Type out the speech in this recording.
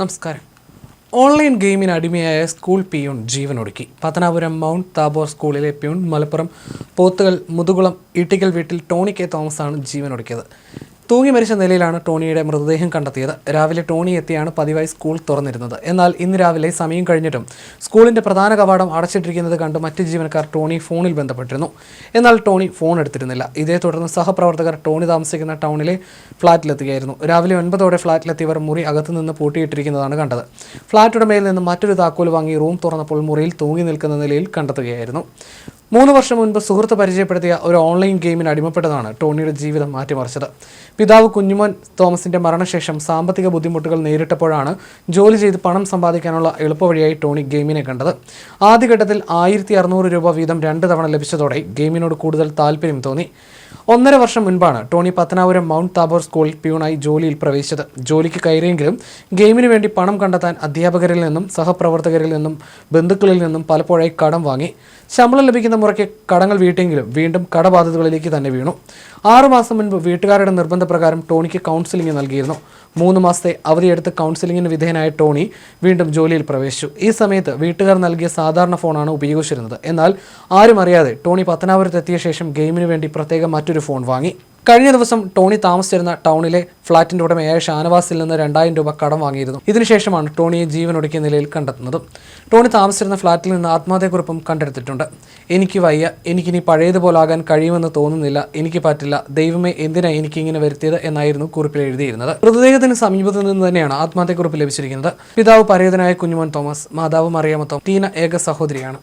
നമസ്കാരം. ഓൺലൈൻ ഗെയിമിന് അടിമയായ സ്കൂൾ പിയൂൺ ജീവനൊടുക്കി. പത്തനാപുരം മൗണ്ട് താബോർ സ്കൂളിലെ പിയൂൺ മലപ്പുറം പോത്തുകൾ മുതുകുളം ഇട്ടിക്കൽ വീട്ടിൽ ടോണി കെ തോമസാണ് ജീവനൊടുക്കിയത്. തൂങ്ങി മരിച്ച നിലയിലാണ് ടോണിയുടെ മൃതദേഹം കണ്ടെത്തിയത്. രാവിലെ ടോണി എത്തിയാണ് പതിവായി സ്കൂൾ തുറന്നിരുന്നത്. എന്നാൽ ഇന്ന് രാവിലെ സമയം കഴിഞ്ഞിട്ടും സ്കൂളിന്റെ പ്രധാന കവാടം അടച്ചിട്ടിരിക്കുന്നത് കണ്ട് മറ്റ് ജീവനക്കാർ ടോണി ഫോണിൽ ബന്ധപ്പെട്ടിരുന്നു. എന്നാൽ ടോണി ഫോൺ എടുത്തിരുന്നില്ല. ഇതേ തുടർന്ന് സഹപ്രവർത്തകർ ടോണി താമസിക്കുന്ന ടൗണിലെ ഫ്ളാറ്റിലെത്തുകയായിരുന്നു രാവിലെ ഒൻപതോടെ ഫ്ളാറ്റിലെത്തിയവർ മുറി അകത്തു നിന്ന് പൂട്ടിയിട്ടിരിക്കുന്നതാണ് കണ്ടത്. ഫ്ളാറ്റ് ഉടമയിൽ നിന്ന് മറ്റൊരു താക്കോൽ വാങ്ങി റൂം തുറന്നപ്പോൾ മുറിയിൽ തൂങ്ങി നിൽക്കുന്ന നിലയിൽ കണ്ടെത്തുകയായിരുന്നു. മൂന്ന് വർഷം മുൻപ് സുഹൃത്ത് പരിചയപ്പെടുത്തിയ ഒരു ഓൺലൈൻ ഗെയിമിന് അടിമപ്പെട്ടതാണ് ടോണിയുടെ ജീവിതം മാറ്റിമറിച്ചത്. പിതാവ് കുഞ്ഞുമോൻ തോമസിന്റെ മരണശേഷം സാമ്പത്തിക ബുദ്ധിമുട്ടുകൾ നേരിട്ടപ്പോഴാണ് ജോലി ചെയ്ത് പണം സമ്പാദിക്കാനുള്ള എളുപ്പവഴിയായി ടോണി ഗെയിമിനെ കണ്ടത്. ആദ്യഘട്ടത്തിൽ ആയിരത്തി അറുന്നൂറ് രൂപ വീതം രണ്ട് തവണ ലഭിച്ചതോടെ ഗെയിമിനോട് കൂടുതൽ താല്പര്യം തോന്നി. ഒന്നര വർഷം മുൻപാണ് ടോണി പത്തനാപുരം മൗണ്ട് താബോർ സ്കൂളിൽ പ്യൂണായി ജോലിയിൽ പ്രവേശിച്ചത്. ജോലിക്ക് കയറിയെങ്കിലും ഗെയിമിന് വേണ്ടി പണം കണ്ടെത്താൻ അധ്യാപകരിൽ നിന്നും സഹപ്രവർത്തകരിൽ നിന്നും ബന്ധുക്കളിൽ നിന്നും പലപ്പോഴായി കടം വാങ്ങി. ശമ്പളം ലഭിക്കുന്ന മുറയ്ക്ക് കടങ്ങൾ വീട്ടെങ്കിലും വീണ്ടും കടബാധ്യതകളിലേക്ക് തന്നെ വീണു. ആറുമാസം മുൻപ് വീട്ടുകാരുടെ നിർബന്ധപ്രകാരം ടോണിക്ക് കൗൺസിലിംഗ് നൽകിയിരുന്നു. മൂന്ന് മാസത്തെ അവധിയെടുത്ത് കൗൺസിലിംഗിന് വിധേയനായ ടോണി വീണ്ടും ജോലിയിൽ പ്രവേശിച്ചു. ഈ സമയത്ത് വീട്ടുകാർ നൽകിയ സാധാരണ ഫോണാണ് ഉപയോഗിച്ചിരുന്നത്. എന്നാൽ ആരും അറിയാതെ ടോണി പത്തനാപുരത്തെത്തിയ ശേഷം ഗെയിമിന് വേണ്ടി പ്രത്യേകം മറ്റൊരു ഫോൺ വാങ്ങി. കഴിഞ്ഞ ദിവസം ടോണി താമസിച്ചിരുന്ന ടൗണിലെ ഫ്ളാറ്റിന്റെ ഉടമയായ ഷാനവാസിൽ നിന്ന് രണ്ടായിരം രൂപ കടം വാങ്ങിയിരുന്നു. ഇതിനുശേഷമാണ് ടോണിയെ ജീവനൊടുക്കിയ നിലയിൽ കണ്ടെത്തുന്നത്. ടോണി താമസിച്ചിരുന്ന ഫ്ളാറ്റിൽ നിന്ന് ആത്മഹത്യക്കുറിപ്പും കണ്ടെടുത്തിട്ടുണ്ട്. എനിക്ക് വയ്യ. എനിക്കിനി പഴയതുപോലാകാൻ കഴിയുമെന്ന് തോന്നുന്നില്ല. എനിക്ക് പറ്റില്ല. ദൈവമേ എന്തിനാ എനിക്ക് ഇങ്ങനെ വരുത്തിയത് എന്നായിരുന്നു കുറിപ്പിൽ എഴുതിയിരുന്നത്. മൃതദേഹത്തിന് സമീപത്തു നിന്ന് തന്നെയാണ് ആത്മഹത്യക്കുറിപ്പ് ലഭിച്ചിരിക്കുന്നത്. പിതാവ് പരേതനായ കുഞ്ഞുമോൻ തോമസ് മാതാവ് മറിയാമ ടീന ഏക സഹോദരിയാണ്.